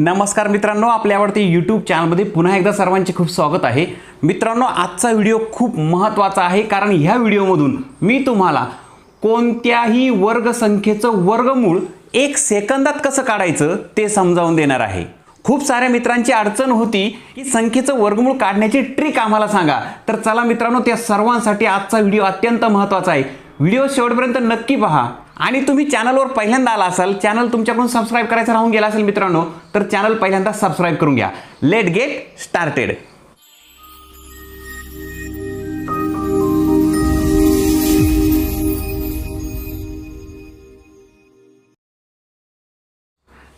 नमस्कार मित्रांनो आपल्या आवडते यूट्यूब चॅनलमध्ये पुन्हा एकदा सर्वांचे खूप स्वागत आहे. मित्रांनो आजचा व्हिडिओ खूप महत्त्वाचा आहे कारण ह्या व्हिडिओमधून मी तुम्हाला कोणत्याही वर्गसंख्येचं वर्गमूळ एक सेकंदात कसं काढायचं ते समजावून देणार आहे. खूप साऱ्या मित्रांची अडचण होती की संख्येचं वर्गमूळ काढण्याची ट्रिक आम्हाला सांगा. तर चला मित्रांनो त्या सर्वांसाठी आजचा व्हिडिओ अत्यंत महत्त्वाचा आहे. व्हिडिओ शेवटपर्यंत नक्की पहा. आणि तुम्ही चॅनलवर पहिल्यांदा आला असाल चॅनल तुमच्याकडून सबस्क्राईब करायचं राहून गेला असेल मित्रांनो तर चॅनल पहिल्यांदा सबस्क्राईब करून घ्या. लेट गेट स्टार्टेड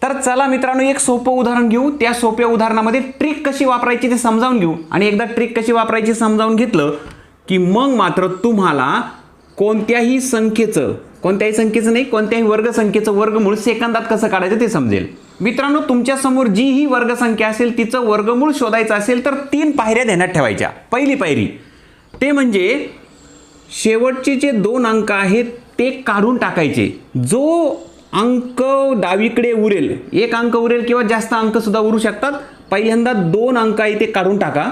तर चला मित्रांनो एक सोपं उदाहरण घेऊ. त्या सोप्या उदाहरणामध्ये ट्रिक कशी वापरायची ते समजावून घेऊ. आणि एकदा ट्रिक कशी वापरायची समजावून घेतलं की मग मात्र तुम्हाला कोणत्याही संख्येचं कोणत्याही संख्येचं नाही कोणत्याही वर्गसंख्येचं वर्गमूळ सेकंदात कसं काढायचं ते समजेल. मित्रांनो तुमच्यासमोर जी ही वर्गसंख्या असेल तिचं वर्गमूळ शोधायचं असेल तर तीन पायऱ्या ध्यानात ठेवायच्या. पहिली पायरी ते म्हणजे शेवटचे जे दोन अंक आहेत ते काढून टाकायचे. जो अंक डावीकडे उरेल एक अंक उरेल किंवा जास्त अंकसुद्धा उरू शकतात पहिल्यांदा दोन अंक आहे ते काढून टाका.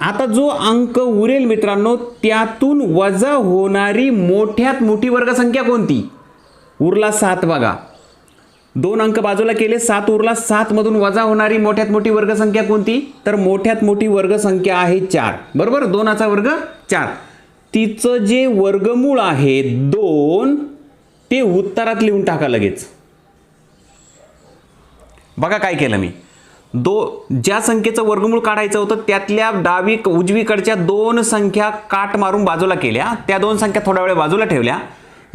आता जो अंक उरेल मित्रांनो त्यातून वजा होणारी मोठ्यात मोठी वर्गसंख्या कोणती? उरला सात बघा. दोन अंक बाजूला केले सात उरला सात मधून वजा होणारी मोठ्यात मोठी वर्गसंख्या कोणती? तर मोठ्यात मोठी वर्गसंख्या आहे चार. बरोबर? दोनाचा वर्ग चार. तिचं जे वर्गमूळ आहे दोन ते उत्तरात लिहून टाका लगेच. बघा काय केलं मी. दो ज्या संख्येचं वर्गमूळ काढायचं होतं त्यातल्या डावी उजवीकडच्या दोन संख्या काट मारून बाजूला केल्या. त्या दोन संख्या थोड्या वेळ बाजूला ठेवल्या.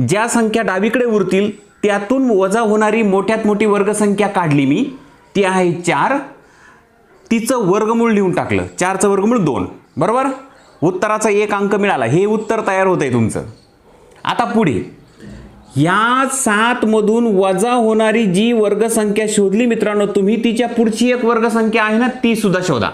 ज्या संख्या डावीकडे उरतील त्यातून वजा होणारी मोठ्यात मोठी वर्गसंख्या काढली मी. ती आहे चार. तिचं वर्गमूळ लिहून टाकलं. चारचं वर्गमूळ दोन. बरोबर? उत्तराचा एक अंक मिळाला. हे उत्तर तयार होत आहे तुमचं. आता पुढे. या सातमधून वजा होणारी जी वर्गसंख्या शोधली मित्रांनो तुम्ही तिच्या पुढची एक वर्गसंख्या आहे ना ती सुद्धा शोधा.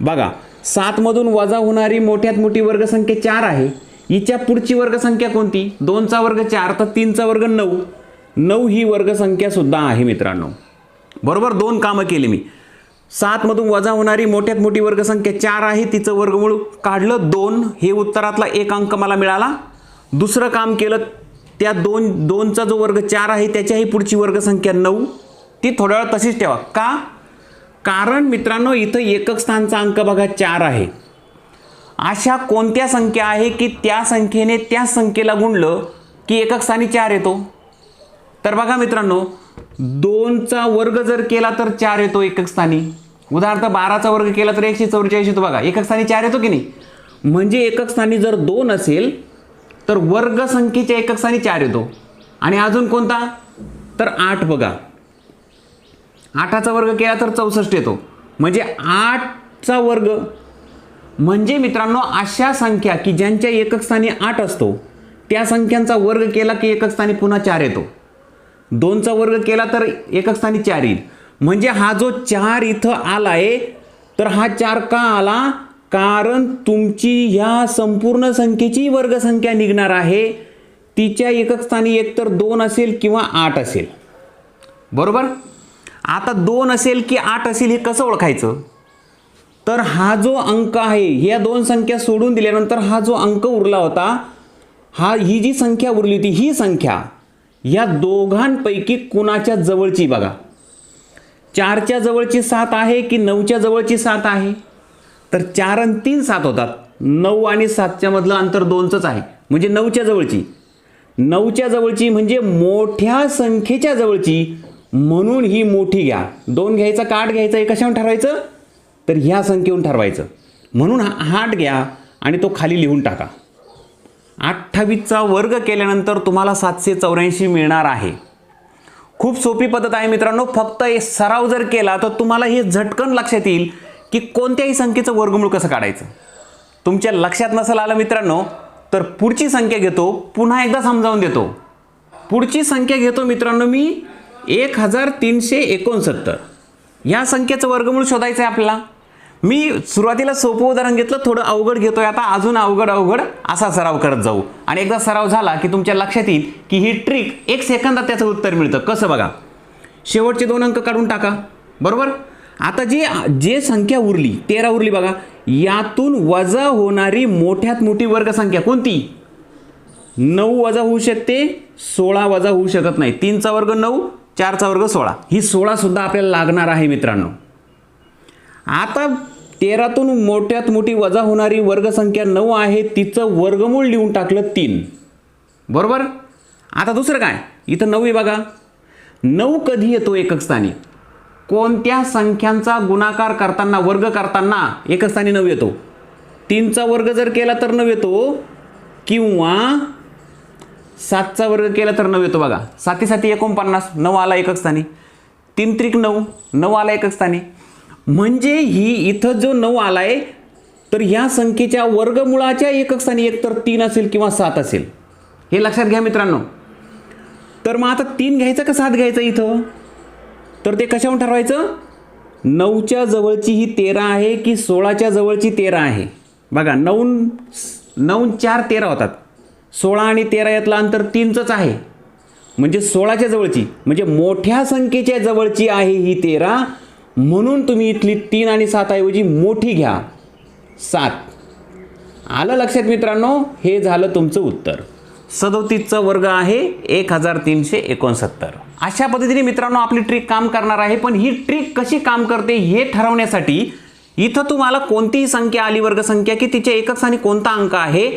बघा सात मधून वजा होणारी मोठ्यात मोठी वर्गसंख्या चार आहे. हिच्या पुढची वर्गसंख्या कोणती? दोनचा वर्ग चार तर तीनचा वर्ग नऊ. नऊ ही वर्गसंख्या सुद्धा आहे मित्रांनो. बरोबर दोन कामं केली मी. सातमधून वजा होणारी मोठ्यात मोठी वर्गसंख्या चार आहे तिचं वर्गमूळ काढलं दोन. हे उत्तरातला एक अंक मला मिळाला. दुसरं काम केलं त्या दोन दोनचा जो वर्ग चार आहे त्याच्याही पुढची वर्गसंख्या नऊ. ती थोड्या वेळ तशीच ठेवा. का? कारण मित्रांनो इथं एकक स्थानचा अंक बघा चार आहे. अशा कोणत्या संख्या आहे की त्या संख्येने त्या संख्येला गुणलं की एकक स्थानी चार येतो? तर बघा मित्रांनो दोनचा वर्ग जर केला तर चार येतो एकक स्थानी. उदाहरणार्थ बाराचा वर्ग केला तर एकशे चौवेचाळीस येतो बघा. एकक स्थानी चार येतो की नाही? म्हणजे एकक स्थानी जर दोन असेल तर वर्ग संख्येच्या एकक स्थानी चार येतो. आणि अजून कोणता? तर आठ बघा. आठाचा वर्ग केला तर चौसष्ट येतो. म्हणजे आठचा वर्ग. म्हणजे मित्रांनो अशा संख्या की ज्यांच्या एकक स्थानी आठ असतो त्या संख्यांचा वर्ग केला की एकक स्थानी पुन्हा चार येतो. दोनचा वर्ग केला तर एकक स्थानी चार येईल. म्हणजे हा जो चार इथं आलाय तर हा चार का आला? कारण तुमची ह्या संपूर्ण संख्येची वर्गसंख्या निघणार आहे. तिच्या एकक स्थानी एकतर दोन असेल किंवा आठ असेल. बरोबर? आता दोन असेल की आठ असेल हे कसं ओळखायचं? तर हा जो अंक आहे ह्या दोन संख्या सोडून दिल्यानंतर हा जो अंक उरला होता हा ही जी संख्या उरली होती ही संख्या या दोघांपैकी कुणाच्या जवळची बघा. चारच्या जवळची सात आहे की नऊच्या जवळची सात आहे? तर चार आणि तीन सात होतात. नऊ आणि सातच्या मधलं अंतर दोनचंच आहे. म्हणजे नऊच्या जवळची. नऊच्या जवळची म्हणजे मोठ्या संख्येच्या जवळची. म्हणून ही मोठी घ्या. दोन घ्यायचा का आठ घ्यायचा हे कशावर ठरवायचं? तर ह्या संख्येहून ठरवायचं. म्हणून हा आठ घ्या आणि तो खाली लिहून टाका. अठ्ठावीसचा वर्ग केल्यानंतर तुम्हाला सातशे चौऱ्याऐंशी मिळणार आहे. खूप सोपी पद्धत आहे मित्रांनो. फक्त हे सराव जर केला तर तुम्हाला हे झटकन लक्षात येईल. की कोणत्याही संख्येचं वर्गमूळ कसं काढायचं? तुमच्या लक्षात नसेल आलं मित्रांनो तर पुढची संख्या घेतो पुन्हा एकदा समजावून देतो. पुढची संख्या घेतो मित्रांनो मी एक हजार तीनशे एकोणसत्तर. ह्या संख्येचं वर्गमूळ शोधायचं आहे आपल्याला. मी सुरुवातीला सोपं उदाहरण घेतलं थोडं अवघड घेतोय आता अजून अवघड अवघड असा सराव करत जाऊ. आणि एकदा सराव झाला की तुमच्या लक्षात येईल की ही ट्रिक एक सेकंदात त्याचं उत्तर मिळतं. कसं बघा? शेवटचे दोन अंक काढून टाका. बरोबर? आता जे जे संख्या उरली तेरा उरली बघा यातून वजा होणारी मोठ्यात मोठी वर्गसंख्या कोणती? नऊ वजा होऊ शकते सोळा वजा होऊ शकत नाही. तीनचा वर्ग नऊ चारचा वर्ग सोळा. ही सोळासुद्धा आपल्याला लागणार आहे मित्रांनो. आता तेरातून मोठ्यात मोठी वजा होणारी वर्गसंख्या नऊ आहे तिचं वर्गमूळ लिहून टाकलं तीन. बरोबर? आता दुसरं काय? इथं नऊ आहे बघा. नऊ कधी येतो एकक स्थानी? कोणत्या संख्यांचा गुणाकार करताना वर्ग करताना एकस्थानी नऊ येतो? तीनचा वर्ग जर केला तर नऊ येतो. किंवा सातचा वर्ग केला तर नऊ येतो बघा. साती साती एकोणपन्नास नऊ आला एकक स्थानी. तीन त्रिक नऊ नऊ आला एकक स्थानी. म्हणजे ही इथं जो नऊ आलाय तर ह्या संख्येच्या वर्गमुळाच्या एकक स्थानी एकतर तीन असेल किंवा सात असेल. हे लक्षात घ्या मित्रांनो. तर मग आता तीन घ्यायचं का सात घ्यायचं इथं? तर ते कशावर ठरवायचं? नऊच्या जवळची ही तेरा आहे की सोळाच्या जवळची तेरा आहे? बघा नऊ नऊ चार तेरा होतात. सोळा आणि तेरा यातलं अंतर तीनचंच आहे. म्हणजे सोळाच्या जवळची म्हणजे मोठ्या संख्येच्या जवळची आहे ही तेरा. म्हणून तुम्ही इथली तीन आणि सातऐवजी मोठी घ्या. सात. आलं लक्षात मित्रांनो? हे झालं तुमचं उत्तर. सदोतीसचा वर्ग आहे एक हजार तीनशे एकोणसत्तर. अशा पद्धतीने मित्रांनो आपली ट्रिक काम करणार आहे पण ही ट्रिक कशी काम करते हे ठरवण्यासाठी इथं तुम्हाला कोणतीही संख्या आली वर्गसंख्या की तिच्या एकक स्थानी कोणता अंक आहे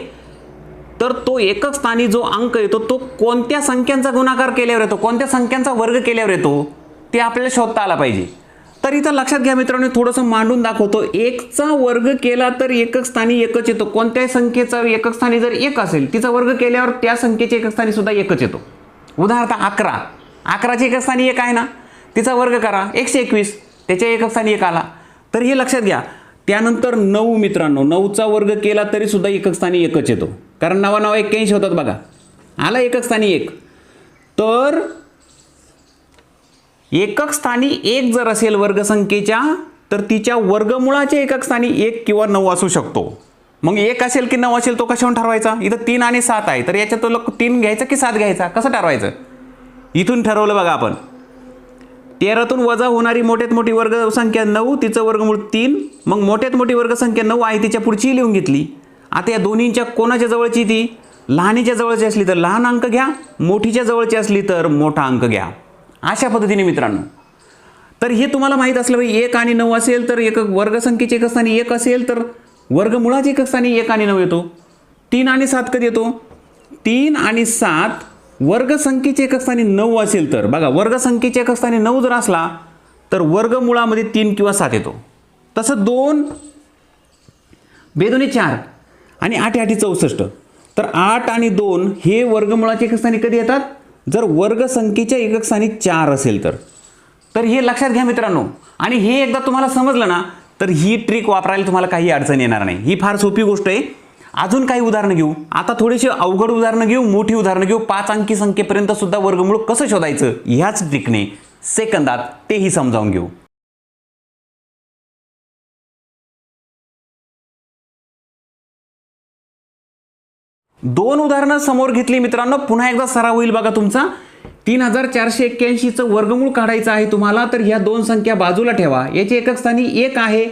तर तो एकक स्थानी जो अंक येतो तो कोणत्या संख्यांचा गुणाकार केल्यावर येतो कोणत्या संख्यांचा वर्ग केल्यावर येतो ते आपल्याला शोधता आला पाहिजे. तर इथं लक्षात घ्या मित्रांनो थोडंसं मांडून दाखवतो. एकचा वर्ग केला तर एकक स्थानी एकच येतो. कोणत्याही संख्येचा एकक स्थानी जर एक असेल तिचा वर्ग केल्यावर त्या संख्येच्या एकक स्थानी सुद्धा एकच येतो. उदाहरणार्थ अकरा. अकराची एकस्थानी एक आहे ना तिचा वर्ग करा एकशे एकवीस त्याच्या एकस्थानी एक आला. तर हे लक्षात घ्या त्यानंतर नऊ मित्रांनो नऊचा वर्ग केला तरी सुद्धा एकच येतो. कारण नवा नवा एक्क्याऐंशी होतात बघा. आला एकक स्थानी एक. तर एकक स्थानी एक जर असेल वर्गसंख्येच्या तर तिच्या वर्गमुळाच्या एकक स्थानी एक किंवा नऊ असू शकतो. मग एक असेल की नऊ असेल तो कशावर ठरवायचा? इथं तीन आणि सात आहे. तर याच्यात तो तीन घ्यायचा की सात घ्यायचा? कसं ठरवायचं? इथून ठरवलं बघा आपण. तेरातून वजा होणारी मोठ्यात मोठी वर्गसंख्या नऊ तिचं वर्गमूळ तीन. मग मोठ्यात मोठी वर्गसंख्या नऊ आहे तिच्या पुढची लिहून घेतली. आता या दोन्हींच्या कोणाच्या जवळची ती? लहानीच्या जवळची असली तर लहान अंक घ्या मोठीच्या जवळची असली तर मोठा अंक घ्या. अशा पद्धतीने मित्रांनो. तर हे तुम्हाला माहीत असलं पाहिजे एक आणि नऊ असेल तर एक वर्गसंख्येचे एक स्थानी एक असेल तर वर्गमुळाचे एकस्थानी एक आणि नऊ येतो. तीन आणि सात कधी येतो? तीन आणि सात वर्गसंख्येचे एकस्थानी नऊ असेल तर बघा वर्गसंख्येचे एकस्थानी नऊ जर असला तर वर्गमुळामध्ये तीन किंवा सात येतो. तसं दोन बेदोनी चार आणि आठ आठी चौसष्ट. तर आठ आणि दोन हे वर्गमुळाचे एकस्थानी कधी येतात? जर वर्गसंख्येच्या एककस्थानी चार असेल तर. तर हे लक्षात घ्या मित्रांनो. आणि हे एकदा तुम्हाला समजलं ना तर ही ट्रिक वापरायला तुम्हाला काही अडचण येणार नाही. ही फार सोपी गोष्ट आहे. अजून काही उदाहरणं घेऊ. आता थोडीशी अवघड उदाहरणं घेऊ मोठी उदाहरणं घेऊ. पाच अंकी संख्येपर्यंत सुद्धा वर्गमूळ कसं शोधायचं? ह्याच ट्रिकने सेकंदात तेही समजावून घेऊ. दोन उदाहरणं समोर घेतली मित्रांनो. पुन्हा एकदा सराव होईल बघा तुमचा. तीन हजार चारशे एक्क्याऐंशीचं वर्गमूळ काढायचं आहे तुम्हाला तर ह्या दोन संख्या बाजूला ठेवा. याची एकक स्थानी एक आहे.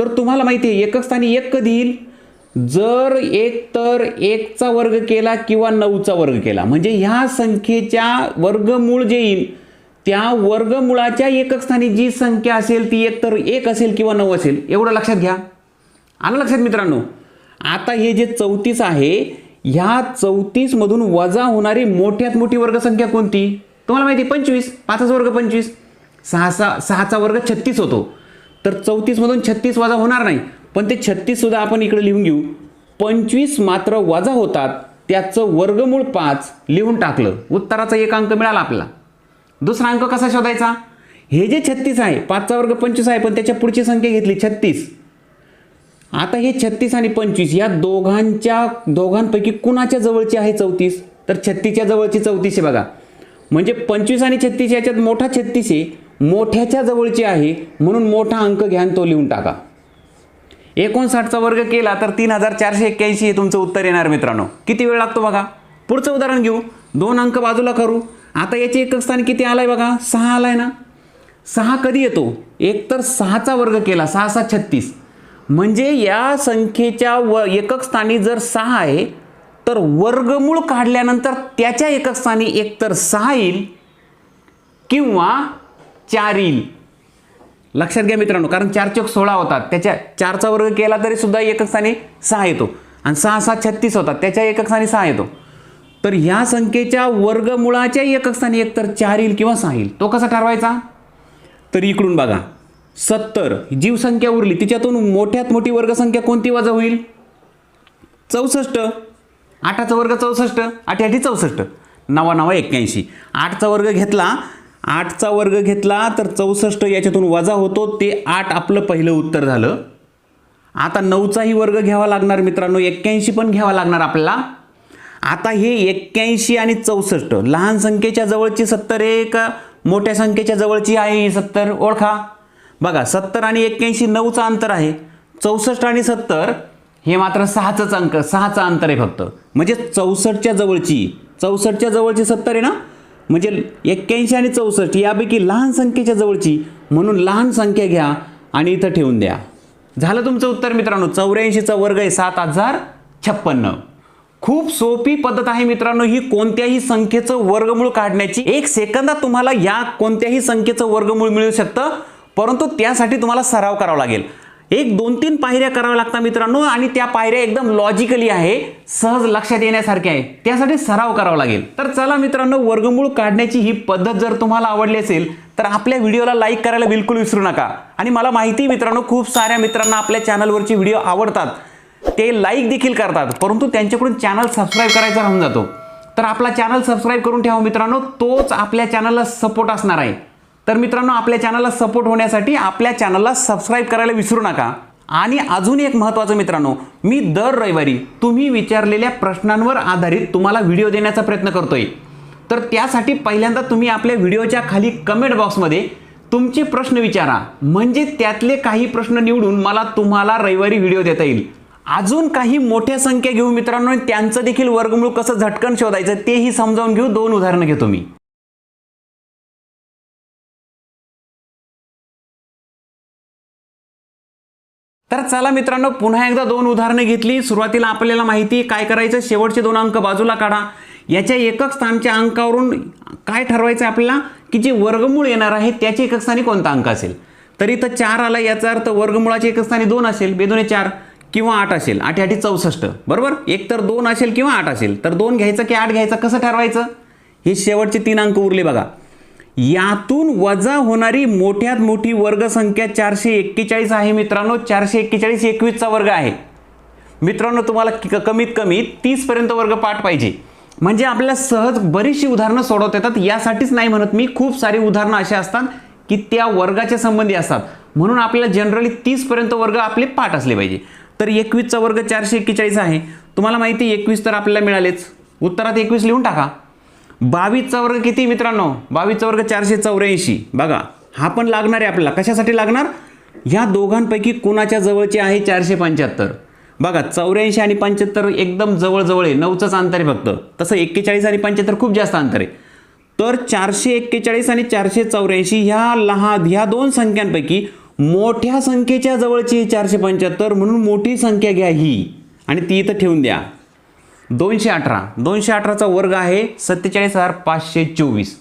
तर तुम्हाला माहिती आहे एकक स्थानी एक कधी येईल? जर एक तर एकचा वर्ग केला किंवा नऊचा वर्ग केला म्हणजे ह्या संख्येच्या वर्गमूळ जे येईल त्या वर्गमुळाच्या एकक स्थानी जी संख्या असेल ती एक तर एक असेल किंवा नऊ असेल एवढं लक्षात घ्या. आलं लक्षात मित्रांनो? आता हे जे चौतीस आहे ह्या चौतीसमधून वजा होणारी मोठ्यात मोठी वर्गसंख्या कोणती? तुम्हाला माहिती पंचवीस पाचच वर्ग पंचवीस. सहा सहा सहाचा वर्ग छत्तीस होतो. तर चौतीसमधून छत्तीस वजा होणार नाही. पण ते छत्तीससुद्धा आपण इकडे लिहून घेऊ. पंचवीस मात्र वजा होतात. त्याचं वर्गमूळ पाच लिहून टाकलं. उत्तराचा एक अंक मिळाला आपला दुसरा अंक कसा शोधायचा? हे जे छत्तीस आहे पाचचा वर्ग पंचवीस आहे पण त्याच्या पुढची संख्या घेतली छत्तीस. आता हे छत्तीस आणि पंचवीस या दोघांच्या दोघांपैकी कुणाच्या जवळची आहे चौतीस? तर छत्तीसच्या जवळची चौतीस आहे बघा. म्हणजे पंचवीस आणि छत्तीस याच्यात मोठा छत्तीस आहे मोठ्याच्या जवळची आहे म्हणून मोठा अंक घ्यान तो लिहून टाका. एकोणसाठचा वर्ग केला तर तीन हजार चारशे एक्क्याऐंशी हे तुमचं उत्तर येणार मित्रांनो. किती वेळ लागतो बघा? पुढचं उदाहरण घेऊ. दोन अंक बाजूला करू. आता याचे एकक स्थान किती आलाय बघा? सहा आलाय ना? सहा कधी येतो? एक तर सहाचा वर्ग केला सहा सहा छत्तीस. म्हणजे या संख्येच्या व एकक स्थानी जर सहा आहे तर वर्गमूळ काढल्यानंतर त्याच्या एकक स्थानी एकतर सहा येईल किंवा चार येईल. लक्षात घ्या मित्रांनो कारण चार चौक सोळा होतात. त्याच्या चारचा वर्ग केला तरी सुद्धा एकक स्थानी सहा येतो. आणि सहा सात छत्तीस होतात. त्याच्या एकक स्थानी सहा येतो. तर ह्या संख्येच्या वर्गमुळाच्या एकक स्थानी एकतर चार येईल किंवा सहा येईल. तो कसा ठरवायचा? तर इकडून बघा. सत्तर जीवसंख्या उरली. तिच्यातून मोठ्यात मोठी वर्गसंख्या कोणती वजा होईल? चौसष्ट. आठाचा वर्ग चौसष्ट आठी आठी चौसष्ट. नवा नवा एक्क्याऐंशी. आठचा वर्ग घेतला आठचा वर्ग घेतला तर चौसष्ट याच्यातून वजा होतो. ते आठ आपलं पहिलं उत्तर झालं. आता नऊचाही वर्ग घ्यावा लागणार मित्रांनो. एक्क्याऐंशी पण घ्यावा लागणार आपल्याला. आता हे एक्क्याऐंशी आणि चौसष्ट लहान संख्येच्या जवळची सत्तर एक मोठ्या संख्येच्या जवळची आहे ही सत्तर. ओळखा. बघा सत्तर आणि एक्क्याऐंशी नऊचं अंतर आहे. चौसष्ट आणि सत्तर हे मात्र सहाचंच अंक सहाचं अंतर आहे फक्त. म्हणजे चौसष्टच्या जवळची चौसष्टच्या जवळची सत्तर आहे ना? म्हणजे एक्क्याऐंशी आणि चौसष्ट यापैकी लहान संख्येच्या जवळची म्हणून लहान संख्या घ्या आणि इथं ठेवून द्या. झालं तुमचं उत्तर मित्रांनो? चौऱ्याऐंशीचा वर्ग आहे सात हजार छप्पन्न. खूप सोपी पद्धत आहे मित्रांनो ही कोणत्याही संख्येचं वर्गमूळ काढण्याची. एक सेकंदात तुम्हाला या कोणत्याही संख्येचं वर्गमूळ मिळू शकतं परंतु त्यासाठी तुम्हाला सराव करावा लागेल. एक दोन तीन पायऱ्या कराव्या लागतात मित्रांनो आणि त्या पायऱ्या एकदम लॉजिकली आहे सहज लक्षात येण्यासारख्या आहे. त्यासाठी सराव करावा लागेल. तर चला मित्रांनो वर्गमूळ काढण्याची ही पद्धत जर तुम्हाला आवडली असेल तर आपल्या व्हिडिओला लाईक करायला बिलकुल विसरू नका. आणि मला माहिती आहे मित्रांनो खूप साऱ्या मित्रांना आपल्या चॅनलवरचे व्हिडिओ आवडतात. ते लाईक देखील करतात परंतु त्यांच्याकडून चॅनल सबस्क्राईब करायचा राहून जातो. तर आपला चॅनल सबस्क्राईब करून ठेवा मित्रांनो तोच आपल्या चॅनलला सपोर्ट असणार आहे. तर मित्रांनो आपल्या चॅनलला सपोर्ट होण्यासाठी आपल्या चॅनलला सबस्क्राईब करायला विसरू नका. आणि अजून एक महत्त्वाचं मित्रांनो मी दर रविवारी तुम्ही विचारलेल्या प्रश्नांवर आधारित तुम्हाला व्हिडिओ देण्याचा प्रयत्न करतोय. तर त्यासाठी पहिल्यांदा तुम्ही आपल्या व्हिडिओच्या खाली कमेंट बॉक्समध्ये तुमचे प्रश्न विचारा. म्हणजे त्यातले काही प्रश्न निवडून मला तुम्हाला रविवारी व्हिडिओ देता येईल. अजून काही मोठ्या संख्या घेऊ मित्रांनो आणि त्यांचं देखील वर्गमूळ कसं झटकन शोधायचं तेही समजावून घेऊ. दोन उदाहरणं घेतो मी. तर चला मित्रांनो पुन्हा एकदा दोन उदाहरणं घेतली. सुरुवातीला आपल्याला माहिती काय करायचं शेवटचे दोन अंक बाजूला काढा. याच्या एकक स्थानच्या अंकावरून काय ठरवायचं आपल्याला? की जे वर्गमूळ येणार आहे त्याच्या एकक स्थानी कोणता अंक असेल? तर इथं चार आला याचा अर्थ वर्गमुळाच्या एकक स्थानी दोन असेल बेदोने चार किंवा आठ असेल. आठ आठी चौसष्ट बरोबर? एक तर दोन असेल किंवा आठ असेल. तर दोन घ्यायचं की आठ घ्यायचं कसं ठरवायचं? हे शेवटचे तीन अंक उरले बघा. यातून वजा होणारी मोठ्यात मोठी वर्गसंख्या चारशे एक्केचाळीस आहे मित्रांनो. चारशे एक्केचाळीस एकवीसचा वर्ग आहे. मित्रांनो तुम्हाला कमीत कमी तीसपर्यंत वर्ग पाठ पाहिजे. म्हणजे आपल्याला सहज बरीचशी उदाहरणं सोडवता येतात. यासाठीच नाही म्हणत मी खूप सारी उदाहरणं अशी असतात की त्या वर्गाच्या संबंधी असतात. म्हणून आपल्याला जनरली तीसपर्यंत वर्ग आपले पाठ असले पाहिजे. तर एकवीसचा वर्ग चारशे एक्केचाळीस आहे. तुम्हाला माहिती एकवीस तर आपल्याला मिळालेच. उत्तरात एकवीस लिहून टाका. बावीसचा वर्ग किती मित्रांनो? बावीसचा वर्ग चारशे चौऱ्याऐंशी. बघा हा पण लागणार आहे आपल्याला. कशासाठी लागणार? ह्या दोघांपैकी कोणाच्या जवळचे आहे चारशे पंच्याहत्तर? बघा चौऱ्याऐंशी आणि पंच्याहत्तर एकदम जवळजवळ आहे. नऊचंच अंतर आहे फक्त. तसं एक्केचाळीस आणि पंच्याहत्तर खूप जास्त अंतर आहे. तर चारशे एक्केचाळीस आणि चारशे चौऱ्याऐंशी ह्या लहान ह्या दोन संख्यांपैकी मोठ्या संख्येच्या जवळची चारशे पंच्याहत्तर. म्हणून मोठी संख्या घ्या ही. आणि ती इथं ठेवून द्या. दोनशे अठरा. दोनशे अठराचा वर्ग आहे सत्तेचाळीस हजार पाचशे चोवीस.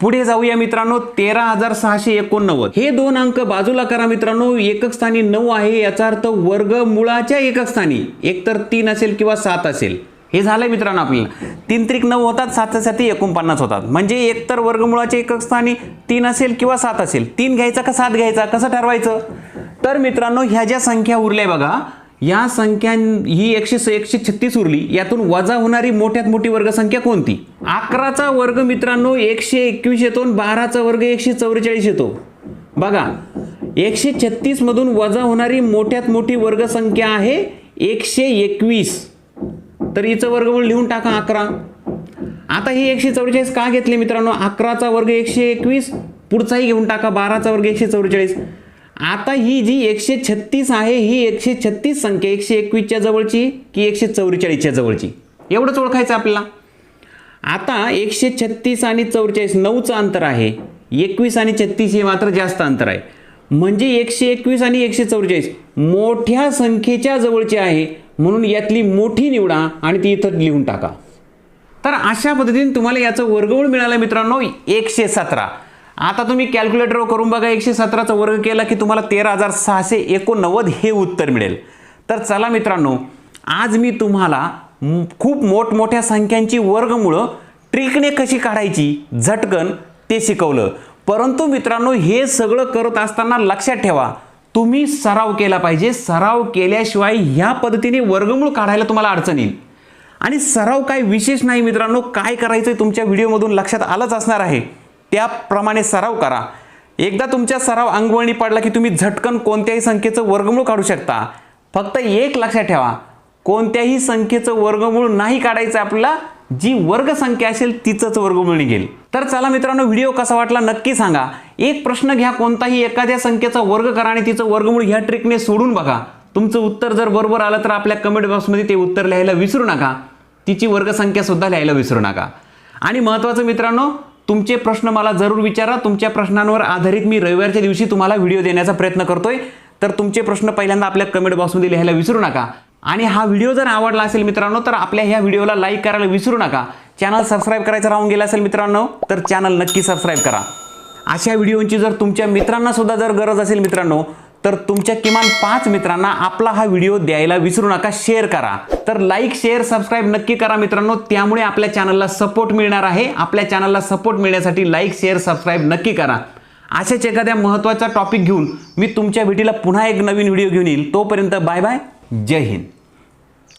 पुढे जाऊया मित्रांनो तेरा हजार सहाशे एकोणनव्वद. हे दोन अंक बाजूला करा मित्रांनो एकक स्थानी नऊ आहे याचा अर्थ वर्ग मुळाच्या एकक स्थानी. एकतर तीन असेल किंवा सात असेल. हे झालंय मित्रांनो आपल्याला. तीन त्रिक नऊ होतात सात साथी एकोणपन्नास होतात. म्हणजे एकतर वर्गमुळाच्या एकक स्थानी तीन असेल किंवा सात असेल. तीन घ्यायचा का सात घ्यायचा? कसं ठरवायचं? तर मित्रांनो ह्या ज्या संख्या उरल्या बघा या संख्या ही एकशे स- एकशे छत्तीस उरली. यातून वजा होणारी मोठ्यात मोठी वर्गसंख्या कोणती? अकराचा वर्ग मित्रांनो एकशे एकवीस येतो बाराचा वर्ग एकशे चौवेचाळीस येतो. बघा एकशे छत्तीसमधून वजा होणारी मोठ्यात मोठी वर्गसंख्या आहे एकशे एकवीस. तर हिचं वर्गमूळ लिहून टाका अकरा. आता ही एकशे चौवेचाळीस का घेतले मित्रांनो? अकराचा वर्ग एकशे एकवीस पुढचाही घेऊन टाका बाराचा वर्ग एकशे चौवेचाळीस आता ही जी एकशे छत्तीस आहे ही एकशे छत्तीस संख्या एकशे एकवीसच्या जवळची की एकशे चौवेचाळीसच्या जवळची? एवढंच ओळखायचं आपल्याला. आता एकशे छत्तीस आणि चौवेचाळीस नऊचं अंतर आहे. एकवीस आणि छत्तीस हे मात्र जास्त अंतर आहे. म्हणजे एकशे एकवीस आणि एकशे चौवेचाळीस मोठ्या संख्येच्या जवळची आहे. म्हणून यातली मोठी निवडा आणि ती इथं लिहून टाका. तर अशा पद्धतीने तुम्हाला याचं वर्गमूळ मिळालं मित्रांनो एकशे सतरा. आता तुम्ही कॅल्क्युलेटरवर करून बघा एकशे सतराचा वर्ग केला की तुम्हाला तेरा हजार सहाशे एकोणनव्वद हे उत्तर मिळेल. तर चला मित्रांनो आज मी तुम्हाला खूप मोठमोठ्या संख्यांची वर्गमुळं ट्रिकने कशी काढायची झटकन ते शिकवलं. परंतु मित्रांनो हे सगळं करत असताना लक्षात ठेवा तुम्ही सराव केला पाहिजे. सराव केल्याशिवाय ह्या पद्धतीने वर्गमूळ काढायला तुम्हाला अडचण येईल. आणि सराव काय विशेष नाही मित्रांनो काय करायचं तुमच्या व्हिडिओमधून लक्षात आलंच असणार आहे. त्याप्रमाणे सराव करा. एकदा तुमच्या सराव अंगवळणी पडला की तुम्ही झटकन कोणत्याही संख्येचं वर्गमूळ काढू शकता. फक्त एक लक्षात ठेवा. कोणत्याही संख्येचं वर्गमूळ नाही काढायचं आपल्याला. जी वर्गसंख्या असेल तिचंच वर्गमूळ निघेल. तर चला मित्रांनो व्हिडिओ कसा वाटला नक्की सांगा. एक प्रश्न घ्या कोणताही एखाद्या संख्येचा वर्ग करा आणि तिचं वर्गमूळ ह्या ट्रिकने सोडून बघा. तुमचं उत्तर जर बरोबर आलं तर आपल्या कमेंट बॉक्समध्ये ते उत्तर लिहायला विसरू नका. तिची वर्गसंख्या सुद्धा लिहायला विसरू नका. आणि महत्त्वाचं मित्रांनो तुमचे प्रश्न मला जरूर विचारा. तुमच्या प्रश्नांवर आधारित मी रविवारच्या दिवशी तुम्हाला व्हिडिओ देण्याचा प्रयत्न करतोय. तर तुमचे प्रश्न पहिल्यांदा आपल्या कमेंट बॉक्समध्ये लिहायला विसरू नका. आणि हा व्हिडिओ जर आवडला असेल मित्रांनो तर आपल्या ह्या व्हिडिओला लाईक करायला विसरू नका. चॅनल सबस्क्राईब करायचं राहून गेला असेल मित्रांनो तर चॅनल नक्की सबस्क्राईब करा. अशा व्हिडिओंची जर तुमच्या मित्रांना सुद्धा जर गरज असेल मित्रांनो तर तुमच्या किमान पाच मित्रांना आपला हा व्हिडिओ द्यायला विसरू नका शेअर करा. तर लाईक शेअर सबस्क्राईब नक्की करा मित्रांनो. त्यामुळे आपल्या चॅनलला सपोर्ट मिळणार आहे. आपल्या चॅनलला सपोर्ट मिळण्यासाठी लाईक शेअर सबस्क्राईब नक्की करा. अशाच एखाद्या महत्त्वाचा टॉपिक घेऊन मी तुमच्या भेटीला पुन्हा एक नवीन व्हिडिओ घेऊन येईल. तोपर्यंत बाय बाय जय हिंद.